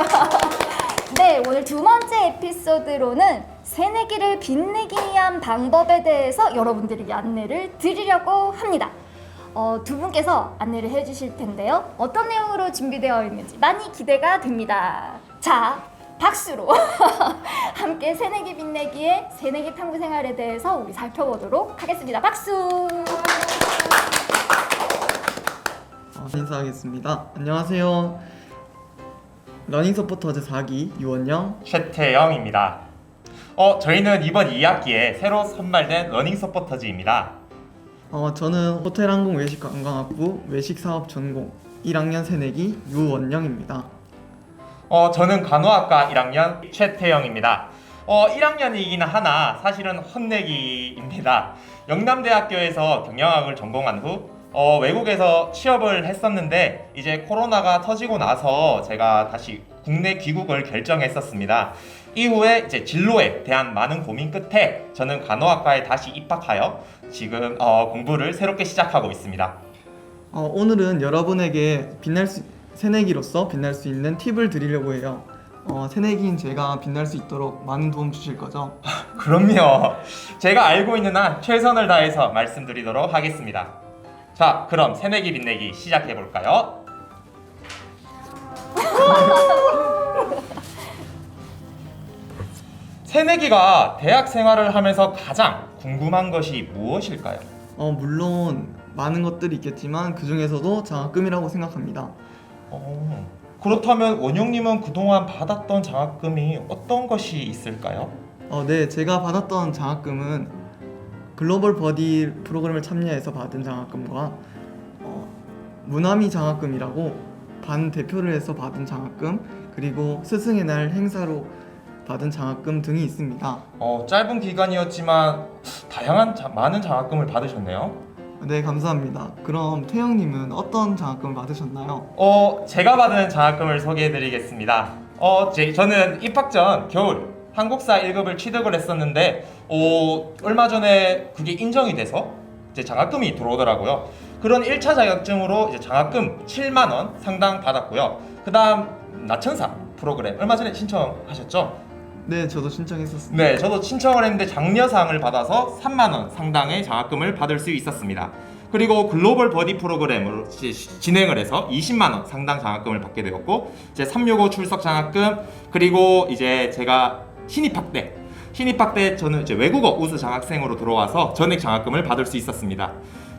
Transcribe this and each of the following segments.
네, 오늘 두 번째 에피소드로는 새내기를 빛내기 위한 방법에 대해서 여러분들에게 안내를 드리려고 합니다. 어, 두 분께서 안내를 해주실 텐데요. 어떤 내용으로 준비되어 있는지 많이 기대가 됩니다. 자, 박수로 함께 새내기 빛내기의 새내기 탐구 생활에 대해서 우리 살펴보도록 하겠습니다. 박수! 어, 인사하겠습니다. 안녕하세요. 러닝 서포터즈 4기 유원영. 최태영입니다. 어, 저희는 이번 2학기에 새로 선발된 러닝 서포터즈입니다. 어, 저는 호텔 항공 외식 관광학부 외식 사업 전공 1학년 새내기 유원영입니다. 어, 저는 간호학과 1학년 최태영입니다. 어, 1학년이긴 하나 사실은 혼내기입니다. 영남대학교에서 경영학을 전공한 후 어, 외국에서 취업을 했었는데 이제 코로나가 터지고 나서 제가 다시 국내 귀국을 결정했었습니다. 이후에 이제 진로에 대한 많은 고민 끝에 저는 간호학과에 다시 입학하여 지금 어, 공부를 새롭게 시작하고 있습니다. 어, 오늘은 여러분에게 빛날 수 새내기로서 빛날 수 있는 팁을 드리려고 해요. 어, 새내기인 제가 빛날 수 있도록 많은 도움 주실 거죠? 그럼요. 제가 알고 있는 한 최선을 다해서 말씀드리도록 하겠습니다. 자, 그럼 새내기 빛내기 시작해 볼까요? 새내기가 대학 생활을 하면서 가장 궁금한 것이 무엇일까요? 어, 물론 많은 것들이 있겠지만 그 중에서도 장학금이라고 생각합니다. 어, 그렇다면 원영님은 그동안 받았던 장학금이 어떤 것이 있을까요? 어, 네, 제가 받았던 장학금은 글로벌 버디 프로그램을 참여해서 받은 장학금과 어, 문화미 장학금이라고 반 대표를 해서 받은 장학금 그리고 스승의 날 행사로 받은 장학금 등이 있습니다. 어, 짧은 기간이었지만 다양한 자- 많은 장학금을 받으셨네요. 네, 감사합니다. 그럼 태영님은 어떤 장학금을 받으셨나요? 어, 제가 받은 장학금을 소개해드리겠습니다. 어, 제, 저는 입학 전 겨울 한국사 1급을 취득을 했었는데, 어, 얼마 전에 그게 인정이 돼서 이제 장학금이 들어오더라고요. 그런 1차 자격증으로 이제 장학금 7만 원 상당 받았고요. 그 다음 나천사 프로그램 얼마 전에 신청하셨죠? 네, 저도 신청했었습니다. 네, 저도 신청을 했는데 장려상을 받아서 3만 원 상당의 장학금을 받을 수 있었습니다. 그리고 글로벌 버디 프로그램으로 지- 진행을 해서 20만 원 상당 장학금을 받게 되었고, 이제 365 출석 장학금 그리고 이제 제가 신입학 때 신입학 때 저는 이제 외국어 우수 장학생으로 들어와서 전액 장학금을 받을 수 있었습니다.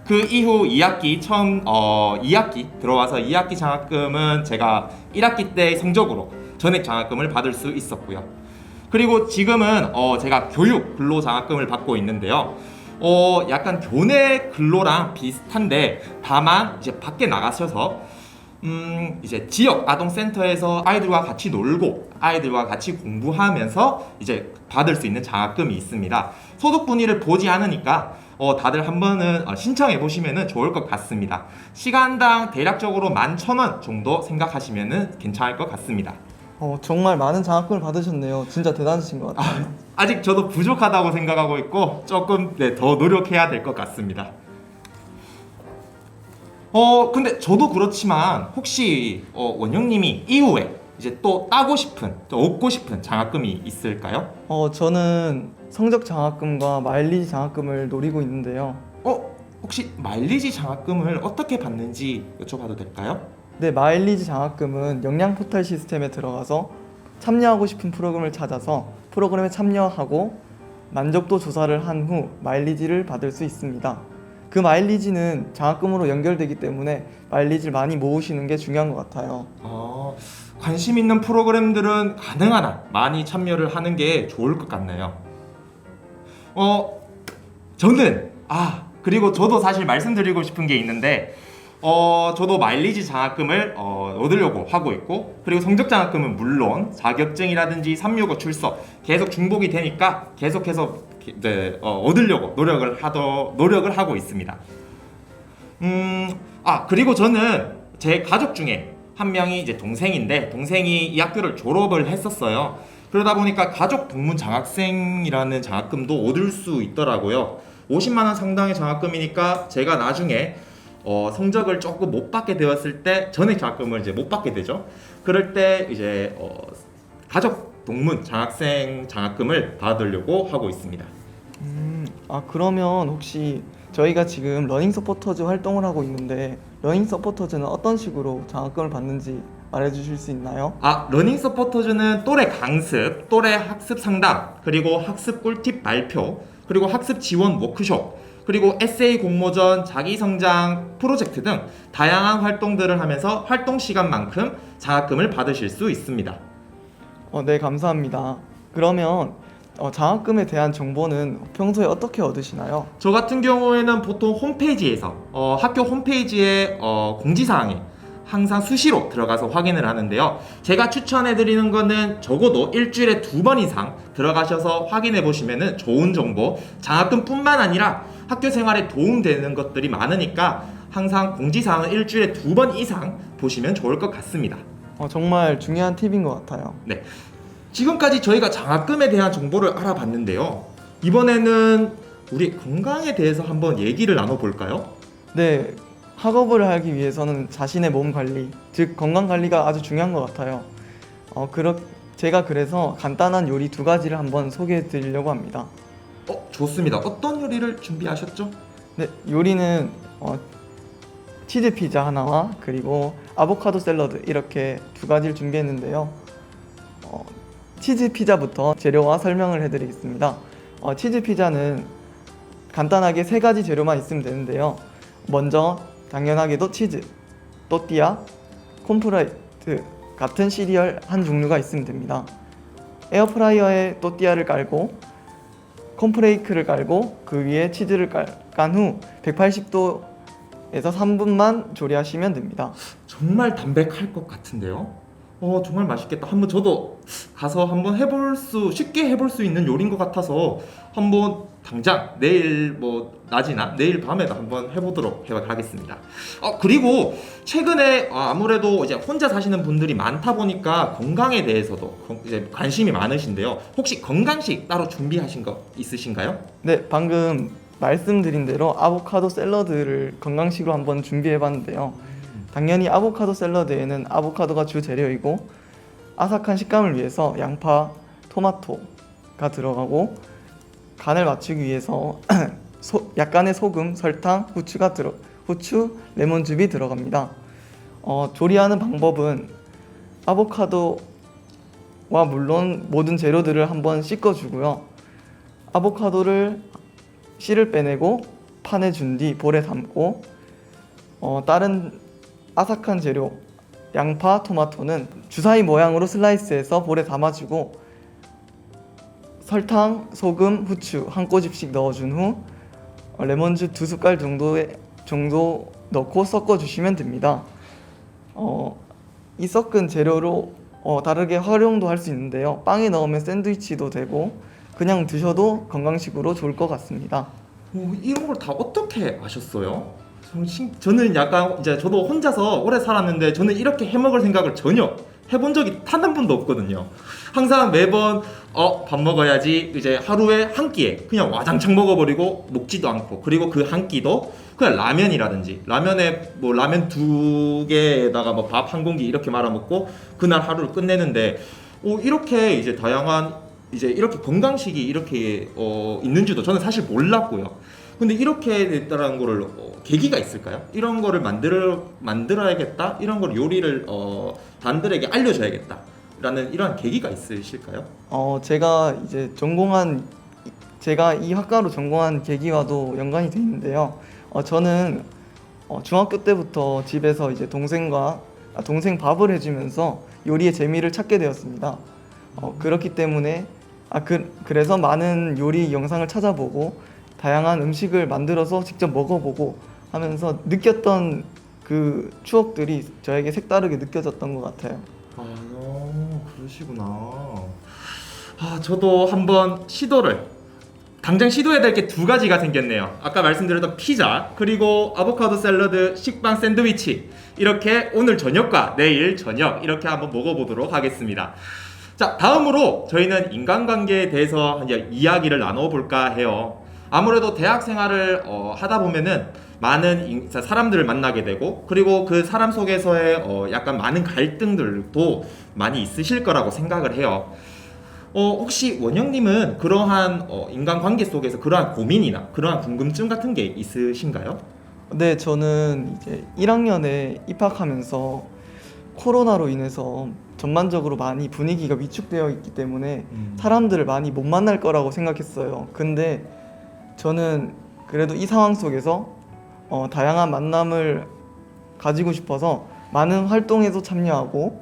그 이후 2학기 처음 어 2학기 들어와서 2학기 장학금은 제가 1학기 때 성적으로 전액 장학금을 받을 수 있었고요. 그리고 지금은 어 제가 교육 근로 장학금을 받고 있는데요. 어 약간 교내 근로랑 비슷한데 다만 이제 밖에 나가셔서 음 이제 지역 아동센터에서 아이들과 같이 놀고 아이들과 같이 공부하면서 이제 받을 수 있는 장학금이 있습니다. 소득 분위를 보지 않으니까 어 다들 한번은 어, 신청해 보시면은 좋을 것 같습니다. 시간당 대략적으로 11,000원 정도 생각하시면은 괜찮을 것 같습니다. 어, 정말 많은 장학금을 받으셨네요. 진짜 대단하신 것 같아요. 아직 저도 부족하다고 생각하고 있고 조금 네, 더 노력해야 될 것 같습니다. 어 근데 저도 그렇지만 혹시 어, 원영님이 이후에 이제 또 따고 싶은 또 얻고 싶은 장학금이 있을까요? 어, 저는 성적 장학금과 마일리지 장학금을 노리고 있는데요. 어 혹시 마일리지 장학금을 어떻게 받는지 여쭤봐도 될까요? 네, 마일리지 장학금은 역량 포털 시스템에 들어가서 참여하고 싶은 프로그램을 찾아서 프로그램에 참여하고 만족도 조사를 한 후 마일리지를 받을 수 있습니다. 그 마일리지는 장학금으로 연결되기 때문에 마일리지를 많이 모으시는 게 중요한 것 같아요. 어, 관심 있는 프로그램들은 가능한 한 많이 참여를 하는 게 좋을 것 같네요. 어, 저는 아 그리고 저도 사실 말씀드리고 싶은 게 있는데 어, 저도 마일리지 장학금을 어, 얻으려고 하고 있고 그리고 성적 장학금은 물론 자격증이라든지 365 출석 계속 중복이 되니까 계속해서 기- 네, 어, 얻으려고 노력을 하더 노력을 하고 있습니다. 음, 아 그리고 저는 제 가족 중에 한 명이 이제 동생인데 동생이 이 학교를 졸업을 했었어요. 그러다 보니까 가족 동문 장학생이라는 장학금도 얻을 수 있더라고요. 50만 원 상당의 장학금이니까 제가 나중에 어, 성적을 조금 못 받게 되었을 때 전액 장학금을 이제 못 받게 되죠. 그럴 때 이제 어, 가족 동문 장학생 장학금을 받으려고 하고 있습니다. 음, 아 그러면 혹시 저희가 지금 러닝 서포터즈 활동을 하고 있는데 러닝 서포터즈는 어떤 식으로 장학금을 받는지 말해주실 수 있나요? 아, 러닝 서포터즈는 또래 강습, 또래 학습 상담, 그리고 학습 꿀팁 발표, 그리고 학습 지원 워크숍, 그리고 에세이 공모전, 자기 성장 프로젝트 등 다양한 활동들을 하면서 활동 시간만큼 장학금을 받으실 수 있습니다. 어, 네 감사합니다. 그러면 어, 장학금에 대한 정보는 평소에 어떻게 얻으시나요? 저 같은 경우에는 보통 홈페이지에서 어, 학교 홈페이지에 어, 공지사항에 항상 수시로 들어가서 확인을 하는데요. 제가 추천해 드리는 거는 적어도 일주일에 두 번 이상 들어가셔서 확인해 보시면은 좋은 정보, 장학금뿐만 아니라 학교 생활에 도움되는 것들이 많으니까 항상 공지사항은 일주일에 두 번 이상 보시면 좋을 것 같습니다. 어, 정말 중요한 팁인 것 같아요. 네. 지금까지 저희가 장학금에 대한 정보를 알아봤는데요. 이번에는 우리 건강에 대해서 한번 얘기를 나눠볼까요? 네, 학업을 하기 위해서는 자신의 몸 관리, 즉 건강 관리가 아주 중요한 것 같아요. 어, 그렇 제가 그래서 간단한 요리 두 가지를 한번 소개해 드리려고 합니다. 어, 좋습니다. 어떤 요리를 준비하셨죠? 네, 요리는 어, 치즈 피자 하나와 그리고 아보카도 샐러드 이렇게 두 가지를 준비했는데요. 어, 치즈 피자부터 재료와 설명을 해드리겠습니다. 어, 치즈 피자는 간단하게 세 가지 재료만 있으면 되는데요. 먼저 당연하게도 치즈, 또띠아, 콤프라이트 같은 시리얼 한 종류가 있으면 됩니다. 에어프라이어에 또띠아를 깔고 콘프레이크를 깔고 그 위에 치즈를 깐 후 180도에서 3분만 조리하시면 됩니다. 정말 담백할 것 같은데요. 어, 정말 맛있겠다. 한번 저도 가서 한번 해볼 수 쉽게 해볼 수 있는 요리인 것 같아서 한번 당장 내일 뭐 낮이나 내일 밤에도 한번 해보도록 해- 하겠습니다. 어 그리고 최근에 어, 아무래도 이제 혼자 사시는 분들이 많다 보니까 건강에 대해서도 건- 이제 관심이 많으신데요. 혹시 건강식 따로 준비하신 거 있으신가요? 네, 방금 말씀드린 대로 아보카도 샐러드를 건강식으로 한번 준비해 봤는데요. 당연히 아보카도 샐러드에는 아보카도가 주 재료이고 아삭한 식감을 위해서 양파, 토마토가 들어가고 간을 맞추기 위해서 소- 약간의 소금, 설탕, 후추가 들어 후추, 레몬즙이 들어갑니다. 어, 조리하는 방법은 아보카도와 물론 모든 재료들을 한번 씻어주고요. 아보카도를 씨를 빼내고 판에 준 뒤 볼에 담고 어, 다른 아삭한 재료 양파, 토마토는 주사위 모양으로 슬라이스해서 볼에 담아주고 설탕, 소금, 후추 한 꼬집씩 넣어준 후 어, 레몬즙 두 숟갈 정도의 정도 넣고 섞어주시면 됩니다. 어, 이 섞은 재료로 어, 다르게 활용도 할 수 있는데요. 빵에 넣으면 샌드위치도 되고 그냥 드셔도 건강식으로 좋을 것 같습니다. 오, 이런 걸 다 어떻게 아셨어요? 저는 약간 이제 저도 혼자서 오래 살았는데 저는 이렇게 해먹을 생각을 전혀 해본 적이 단 한 번도 없거든요. 항상 매번 어 밥 먹어야지 이제 하루에 한 끼에 그냥 와장창 먹어버리고 먹지도 않고 그리고 그 한 끼도 그냥 라면이라든지 라면에 뭐 라면 두 개에다가 뭐 밥 한 공기 이렇게 말아 먹고 그날 하루를 끝내는데 오 이렇게 이제 다양한 이제 이렇게 건강식이 이렇게 어, 있는지도 저는 사실 몰랐고요. 근데 이렇게 됐다라는 거를 어, 계기가 있을까요? 이런 거를 만들어 만들어야겠다. 이런 걸 요리를 어, 단들에게 알려줘야겠다. 라는 이러한 계기가 있으실까요? 어, 제가 이제 전공한 제가 이 학과로 전공한 계기와도 연관이 돼 있는데요. 어, 저는 어, 중학교 때부터 집에서 이제 동생과 아, 동생 밥을 해주면서 요리의 재미를 찾게 되었습니다. 어, 그렇기 때문에 아, 그, 그래서 많은 요리 영상을 찾아보고 다양한 음식을 만들어서 직접 먹어보고 하면서 느꼈던 그 추억들이 저에게 색다르게 느껴졌던 것 같아요. 아, 그러시구나. 아, 저도 한번 시도를 당장 시도해야 될 게 두 가지가 생겼네요. 아까 말씀드렸던 피자 그리고 아보카도 샐러드, 식빵 샌드위치 이렇게 오늘 저녁과 내일 저녁 이렇게 한번 먹어보도록 하겠습니다. 자, 다음으로 저희는 인간관계에 대해서 이제 이야기를 나눠볼까 해요. 아무래도 대학 생활을 어, 하다 보면은 많은 인- 사람들을 만나게 되고 그리고 그 사람 속에서의 어, 약간 많은 갈등들도 많이 있으실 거라고 생각을 해요. 어, 혹시 원영님은 그러한 어, 인간관계 속에서 그러한 고민이나 그러한 궁금증 같은 게 있으신가요? 네, 저는 이제 1학년에 입학하면서 코로나로 인해서 전반적으로 많이 분위기가 위축되어 있기 때문에 사람들을 많이 못 만날 거라고 생각했어요. 근데 저는 그래도 이 상황 속에서 어, 다양한 만남을 가지고 싶어서 많은 활동에도 참여하고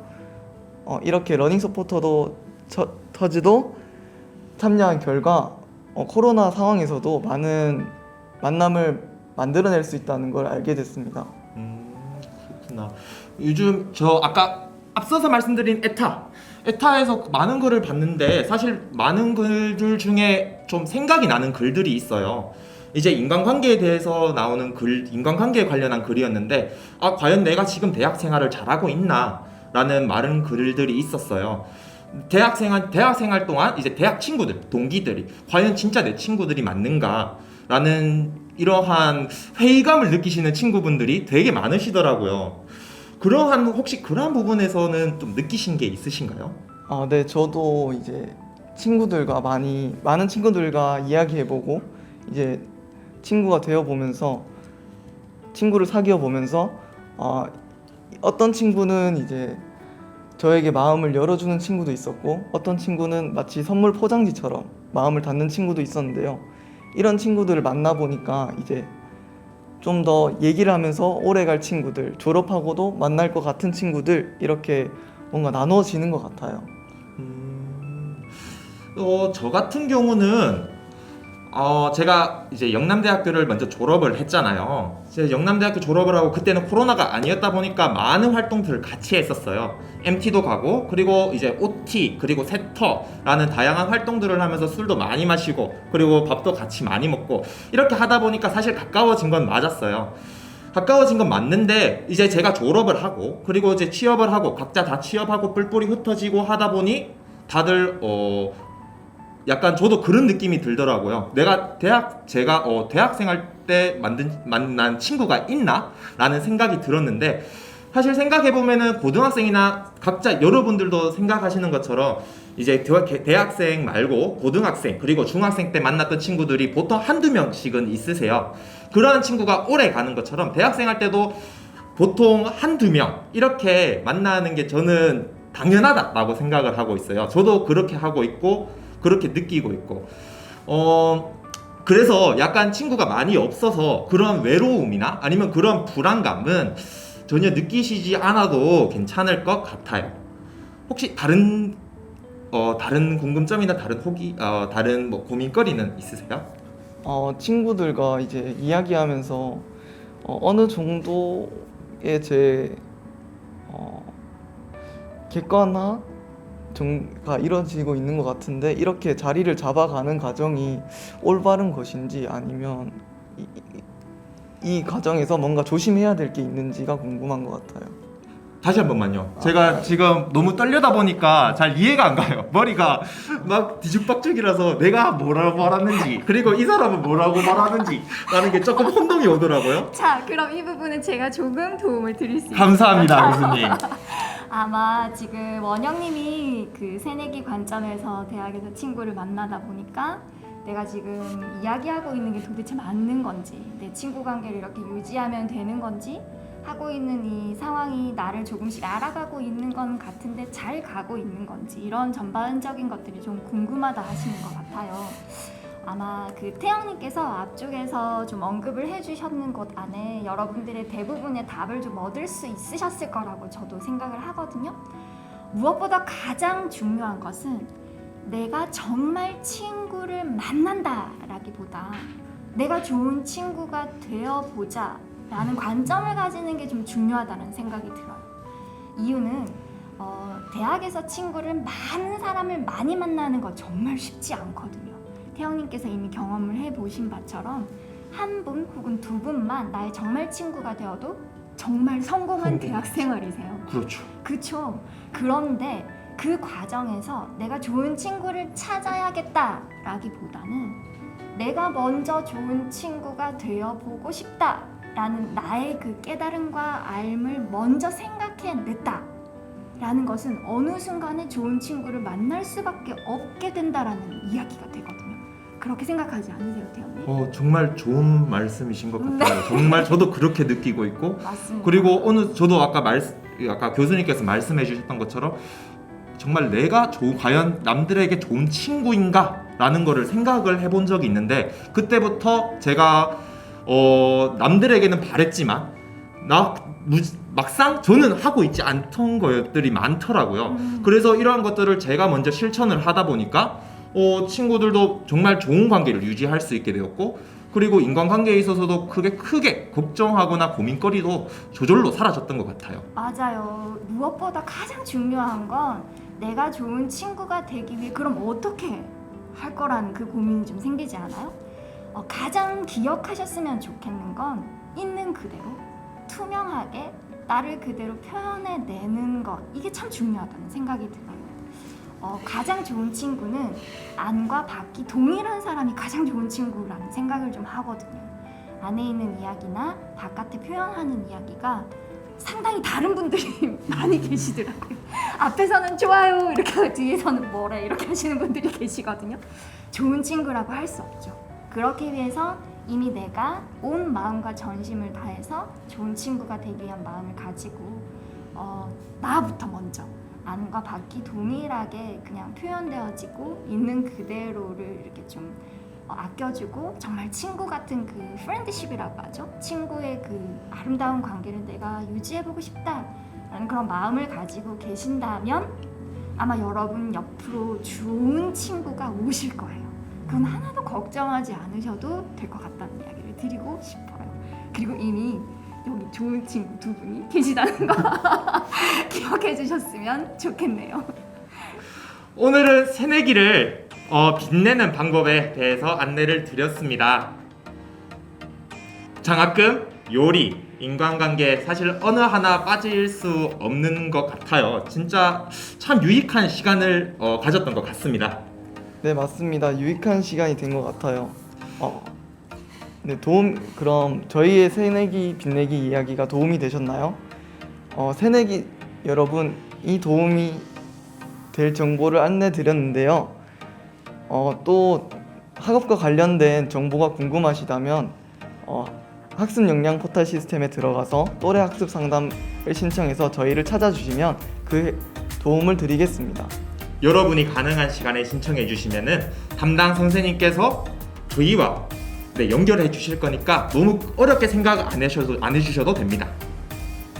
어, 이렇게 러닝 서포터도 처, 터지도 참여한 결과 어, 코로나 상황에서도 많은 만남을 만들어낼 수 있다는 걸 알게 됐습니다. 음, 그렇구나. 요즘 저 아까 앞서서 말씀드린 에타 에타에서 많은 글을 봤는데 사실 많은 글들 중에 좀 생각이 나는 글들이 있어요. 이제 인간관계에 대해서 나오는 글, 인간관계에 관련한 글이었는데 아 과연 내가 지금 대학 생활을 잘하고 있나라는 많은 글들이 있었어요. 대학 생활 대학 생활 동안 이제 대학 친구들 동기들이 과연 진짜 내 친구들이 맞는가라는 이러한 회의감을 느끼시는 친구분들이 되게 많으시더라고요. 그러한 혹시 그러한 부분에서는 좀 느끼신 게 있으신가요? 아, 네, 저도 이제 친구들과 많이 많은 친구들과 이야기해보고 이제 친구가 되어 보면서 친구를 사귀어 보면서 아, 어떤 친구는 이제 저에게 마음을 열어주는 친구도 있었고 어떤 친구는 마치 선물 포장지처럼 마음을 닫는 친구도 있었는데요. 이런 친구들을 만나 보니까 이제 좀 더 얘기를 하면서 오래 갈 친구들, 졸업하고도 만날 것 같은 친구들 이렇게 뭔가 나누어지는 것 같아요. 음, 어, 저 같은 경우는 어, 제가 이제 영남대학교를 먼저 졸업을 했잖아요. 제가 영남대학교 졸업을 하고 그때는 코로나가 아니었다 보니까 많은 활동들을 같이 했었어요. MT도 가고 그리고 이제 OT 그리고 세터라는 다양한 활동들을 하면서 술도 많이 마시고 그리고 밥도 같이 많이 먹고 이렇게 하다 보니까 사실 가까워진 건 맞았어요. 가까워진 건 맞는데 이제 제가 졸업을 하고 그리고 이제 취업을 하고 각자 다 취업하고 뿔뿔이 흩어지고 하다 보니 다들 어 약간 저도 그런 느낌이 들더라고요. 내가 대학 제가 어 대학생활 때 만든 만난 친구가 있나라는 생각이 들었는데 사실 생각해 보면은 고등학생이나 각자 여러분들도 생각하시는 것처럼 이제 대- 대학생 말고 고등학생 그리고 중학생 때 만났던 친구들이 보통 한두 명씩은 있으세요. 그러한 친구가 오래 가는 것처럼 대학생활 때도 보통 한두 명 이렇게 만나는 게 저는 당연하다라고 생각을 하고 있어요. 저도 그렇게 하고 있고 그렇게 느끼고 있고 어 그래서 약간 친구가 많이 없어서 그런 외로움이나 아니면 그런 불안감은 전혀 느끼시지 않아도 괜찮을 것 같아요. 혹시 다른 어 다른 궁금점이나 다른 호기 어 다른 뭐 고민거리는 있으세요? 어, 친구들과 이제 이야기하면서 어, 어느 정도의 제 어, 객관화 가 이루어지고 있는 것 같은데 이렇게 자리를 잡아가는 과정이 올바른 것인지 아니면 이, 이- 이 과정에서 뭔가 조심해야 될 게 있는지가 궁금한 것 같아요. 다시 한 번만요. 제가 지금 너무 떨려다 보니까 잘 이해가 안 가요. 머리가 막 뒤죽박죽이라서 내가 뭐라고 말하는지 그리고 이 사람은 뭐라고 말하는지 라는 게 조금 혼동이 오더라고요. 자, 그럼 이 부분은 제가 조금 도움을 드릴 수 있어요. 감사합니다, 교수님. 아마 지금 원영님이 그 새내기 관점에서 대학에서 친구를 만나다 보니까 내가 지금 이야기하고 있는 게 도대체 맞는 건지 내 친구 관계를 이렇게 유지하면 되는 건지 하고 있는 이 상황이 나를 조금씩 알아가고 있는 건 같은데 잘 가고 있는 건지 이런 전반적인 것들이 좀 궁금하다 하시는 것 같아요. 아마 그 태영님께서 앞쪽에서 좀 언급을 해주셨는 것 안에 여러분들의 대부분의 답을 좀 얻을 수 있으셨을 거라고 저도 생각을 하거든요. 무엇보다 가장 중요한 것은 내가 정말 친구를 만난다라기보다 내가 좋은 친구가 되어 보자 라는 관점을 가지는 게 좀 중요하다는 생각이 들어요. 이유는 어, 대학에서 친구를 많은 사람을 많이 만나는 거 정말 쉽지 않거든요. 태영님께서 이미 경험을 해보신 바처럼 한 분 혹은 두 분만 나의 정말 친구가 되어도 정말 성공한 성공. 대학 생활이세요. 그렇죠. 그쵸. 그런데 그 과정에서 내가 좋은 친구를 찾아야겠다라기보다는 내가 먼저 좋은 친구가 되어 보고 싶다 라는 나의 그 깨달음과 알을 먼저 생각해냈다. 라는 것은 어느 순간에 좋은 친구를 만날 수밖에 없게 된다라는 이야기가 되거든요. 그렇게 생각하지 않으세요, 태연님? 어, 정말 좋은 말씀이신 것 네. 같아요. 정말 저도 그렇게 느끼고 있고 맞습니다. 그리고 오늘 저도 아까 말 아까 교수님께서 말씀해 주셨던 것처럼 정말 내가 좋 과연 남들에게 좋은 친구인가라는 거를 생각을 해본 적이 있는데 그때부터 제가 어 남들에게는 바랬지만 나 무, 막상 저는 하고 있지 않던 것들이 많더라고요. 음. 그래서 이러한 것들을 제가 먼저 실천을 하다 보니까 어, 친구들도 정말 좋은 관계를 유지할 수 있게 되었고 그리고 인간관계에 있어서도 크게 크게 걱정하거나 고민거리도 저절로 사라졌던 것 같아요. 맞아요. 무엇보다 가장 중요한 건 내가 좋은 친구가 되기 위해 그럼 어떻게 할 거라는 그 고민이 좀 생기지 않아요? 어, 가장 기억하셨으면 좋겠는 건 있는 그대로 투명하게 나를 그대로 표현해내는 것 이게 참 중요하다는 생각이 들어요. 어, 가장 좋은 친구는 안과 밖이 동일한 사람이 가장 좋은 친구라는 생각을 좀 하거든요. 안에 있는 이야기나 바깥에 표현하는 이야기가 상당히 다른 분들이 많이 계시더라고요. 앞에서는 좋아요 이렇게 하고 뒤에서는 뭐래 이렇게 하시는 분들이 계시거든요. 좋은 친구라고 할 수 없죠. 그렇기 위해서 이미 내가 온 마음과 전심을 다해서 좋은 친구가 되기 위한 마음을 가지고 어, 나부터 먼저 안과 밖이 동일하게 그냥 표현되어지고 있는 그대로를 이렇게 좀 어, 아껴주고 정말 친구 같은 그 프렌드십이라고 하죠. 친구의 그 아름다운 관계를 내가 유지해보고 싶다라는 그런 마음을 가지고 계신다면 아마 여러분 옆으로 좋은 친구가 오실 거예요. 그건 하나도 걱정하지 않으셔도 될 것 같다는 이야기를 드리고 싶어요. 그리고 이미 여기 좋은 친구 두 분이 계시다는 거 기억해 주셨으면 좋겠네요. 오늘은 새내기를 어, 빛내는 방법에 대해서 안내를 드렸습니다. 장학금, 요리, 인간관계 사실 어느 하나 빠질 수 없는 것 같아요. 진짜 참 유익한 시간을 어, 가졌던 것 같습니다. 네 맞습니다. 유익한 시간이 된 것 같아요. 어, 네 도움 그럼 저희의 새내기 빛내기 이야기가 도움이 되셨나요? 어, 새내기 여러분 이 도움이 될 정보를 안내 드렸는데요. 어, 또 학업과 관련된 정보가 궁금하시다면 어, 학습 역량 포털 시스템에 들어가서 또래 학습 상담을 신청해서 저희를 찾아주시면 그 도움을 드리겠습니다. 여러분이 가능한 시간에 신청해 주시면은 담당 선생님께서 저희와 네, 연결해 주실 거니까 너무 어렵게 생각 안 하셔도 안 해주셔도 됩니다.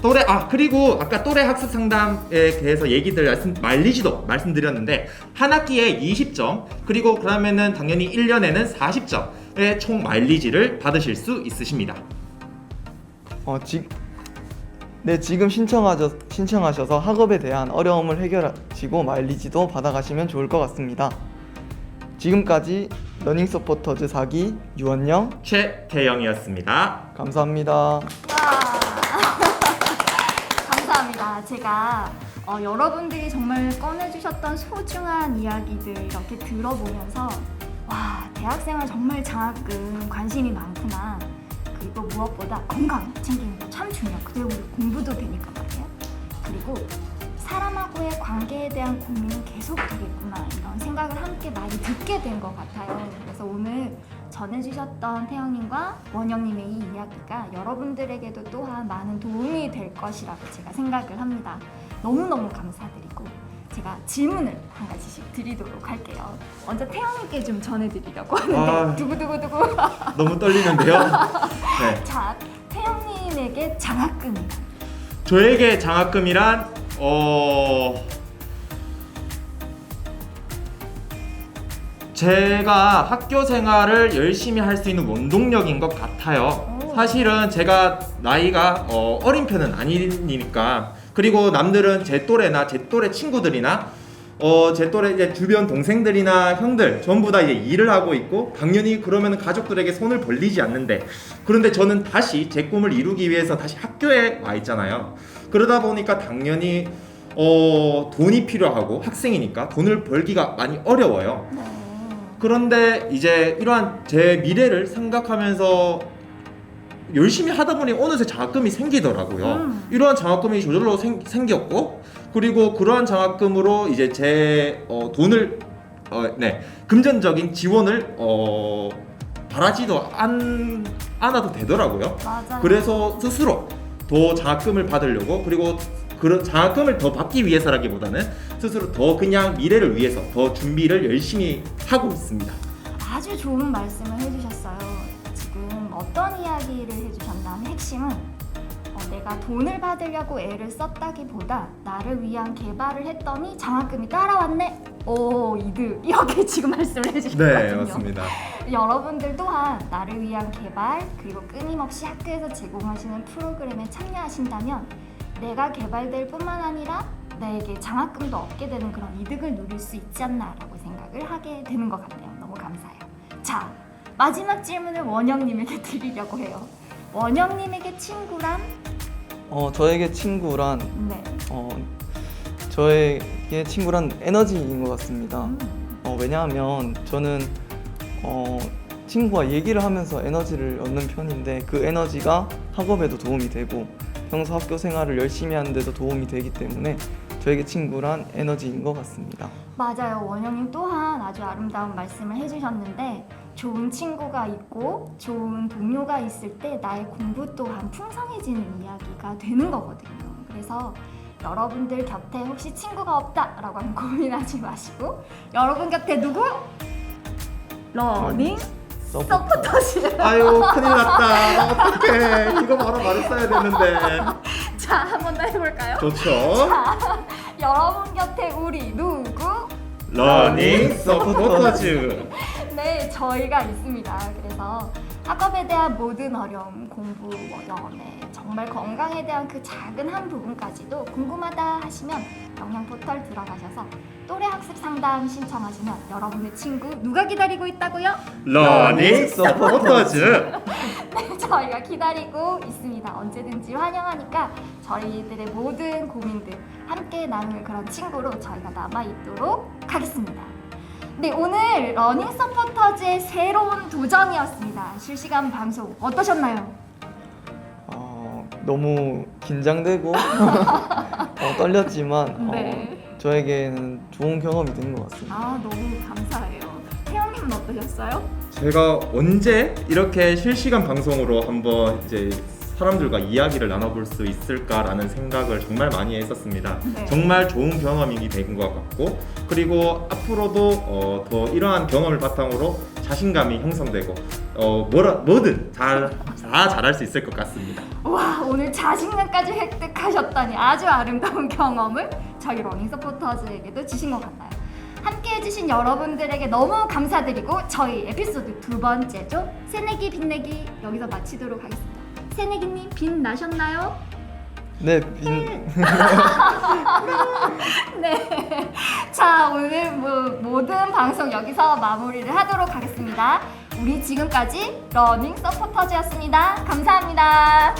또래 아 그리고 아까 또래 학습 상담에 대해서 얘기들 말씀 말리지도 말씀드렸는데 한 학기에 20점 그리고 그러면은 당연히 1년에는 40점의 총 마일리지를 받으실 수 있으십니다. 어, 지, 네, 지금 신청하셔, 신청하셔서 학업에 대한 어려움을 해결하시고 마일리지도 받아가시면 좋을 것 같습니다. 지금까지 러닝 서포터즈 4기 유원영 최태영이었습니다. 감사합니다. 와. 감사합니다. 제가 어, 여러분들이 정말 꺼내주셨던 소중한 이야기들 이렇게 들어보면서 와 대학생활 정말 장학금 관심이 많구나. 그리고 무엇보다 건강 챙기는 거 참 중요해. 그리고 우리 공부도 되니까 말이에요. 그리고 사람하고의 관계에 대한 고민은 계속 되겠구나 이런 생각을 함께 많이 듣게 된 것 같아요. 그래서 오늘 전해주셨던 태영님과 원영님의 이 이야기가 여러분들에게도 또한 많은 도움이 될 것이라고 제가 생각을 합니다. 너무너무 감사드리고 제가 질문을 한 가지씩 드리도록 할게요. 먼저 태영님께 좀 전해드리려고 하는데 아. 두구두구두구 너무 떨리는데요. 네. 자 태영님에게 장학금이 저에게 장학금이란 어 제가 학교 생활을 열심히 할 수 있는 원동력인 것 같아요. 오. 사실은 제가 나이가 어, 어린 편은 아니니까 그리고 남들은 제 또래나 제 또래 친구들이나 어, 제 또래 이제 주변 동생들이나 형들 전부 다 이제 일을 하고 있고 당연히 그러면 가족들에게 손을 벌리지 않는데 그런데 저는 다시 제 꿈을 이루기 위해서 다시 학교에 와 있잖아요. 그러다 보니까 당연히 어, 돈이 필요하고 학생이니까 돈을 벌기가 많이 어려워요. 네. 그런데 이제 이러한 제 미래를 생각하면서 열심히 하다 보니 어느새 장학금이 생기더라고요. 음. 이러한 장학금이 저절로 생, 생겼고 그리고 그러한 장학금으로 이제 제 어, 돈을 어, 네 금전적인 지원을 어, 바라지도 않, 않아도 되더라고요. 맞아요. 그래서 스스로 더 장학금을 받으려고 그리고 그런 장학금을 더 받기 위해서라기보다는 스스로 더 그냥 미래를 위해서 더 준비를 열심히 하고 있습니다. 아주 좋은 말씀을 해주셨어요. 지금 어떤 이야기를 해주셨냐면 핵심은 어, 내가 돈을 받으려고 애를 썼다기보다 나를 위한 개발을 했더니 장학금이 따라왔네. 오 이득 이렇게 지금 말씀을 해주셨거든요. 네 맞습니다. 여러분들 또한 나를 위한 개발 그리고 끊임없이 학교에서 제공하시는 프로그램에 참여하신다면 내가 개발될 뿐만 아니라 나에게 장학금도 얻게 되는 그런 이득을 누릴 수 있지 않나라고 생각을 하게 되는 것 같네요. 너무 감사해요. 자 마지막 질문을 원영님에게 드리려고 해요. 원영님에게 친구란? 어, 저에게 친구란 네. 어, 저에게 친구란 에너지인 것 같습니다. 음. 어, 왜냐하면 저는 어, 친구와 얘기를 하면서 에너지를 얻는 편인데 그 에너지가 학업에도 도움이 되고 평소 학교 생활을 열심히 하는데도 도움이 되기 때문에 저에게 친구란 에너지인 것 같습니다. 맞아요. 원영님 또한 아주 아름다운 말씀을 해주셨는데 좋은 친구가 있고 좋은 동료가 있을 때 나의 공부 또한 풍성해지는 이야기가 되는 거거든요. 그래서 여러분들 곁에 혹시 친구가 없다라고 하면 고민하지 마시고 여러분 곁에 누구? 러닝 서포터즈. 아유 큰일 났다. 어떡해. 이거 바로 말했어야 되는데. 자, 한 번 더 해볼까요? 좋죠. 여러분 곁에 우리 누구? 러닝 서포터즈. 네, 저희가 있습니다. 그래서 학업에 대한 모든 어려움, 공부, 뭐 연애, 정말 건강에 대한 그 작은 한 부분까지도 궁금하다 하시면 영양 포털 들어가셔서 또래 학습 상담 신청하시면 여러분의 친구 누가 기다리고 있다고요? 러닝 서포터즈. 저희가 기다리고 있습니다. 언제든지 환영하니까 저희들의 모든 고민들 함께 나눌 그런 친구로 저희가 남아 있도록 하겠습니다. 네, 오늘 러닝 서포터즈의 새로운 도전이었습니다. 실시간 방송 어떠셨나요? 어, 너무 긴장되고 어, 떨렸지만 네. 어, 저에게는 좋은 경험이 된 것 같습니다. 아, 너무 감사해요. 태영님은 어떠셨어요? 제가 언제 이렇게 실시간 방송으로 한번 이제 사람들과 이야기를 나눠볼 수 있을까라는 생각을 정말 많이 했었습니다. 네. 정말 좋은 경험이 된 것 같고 그리고 앞으로도 어, 더 이러한 경험을 바탕으로 자신감이 형성되고 어, 뭐라 뭐든 잘, 다 잘할 수 있을 것 같습니다. 와 오늘 자신감까지 획득하셨다니 아주 아름다운 경험을 저희 러닝 서포터즈에게도 주신 것 같나요? 함께 해주신 여러분들에게 너무 감사드리고 저희 에피소드 두 번째죠 새내기 빛내기 여기서 마치도록 하겠습니다 새내기님 빛나셨나요? 네, 빈, 네. 자 오늘 뭐, 모든 방송 여기서 마무리를 하도록 하겠습니다. 우리 지금까지 러닝 서포터즈였습니다. 감사합니다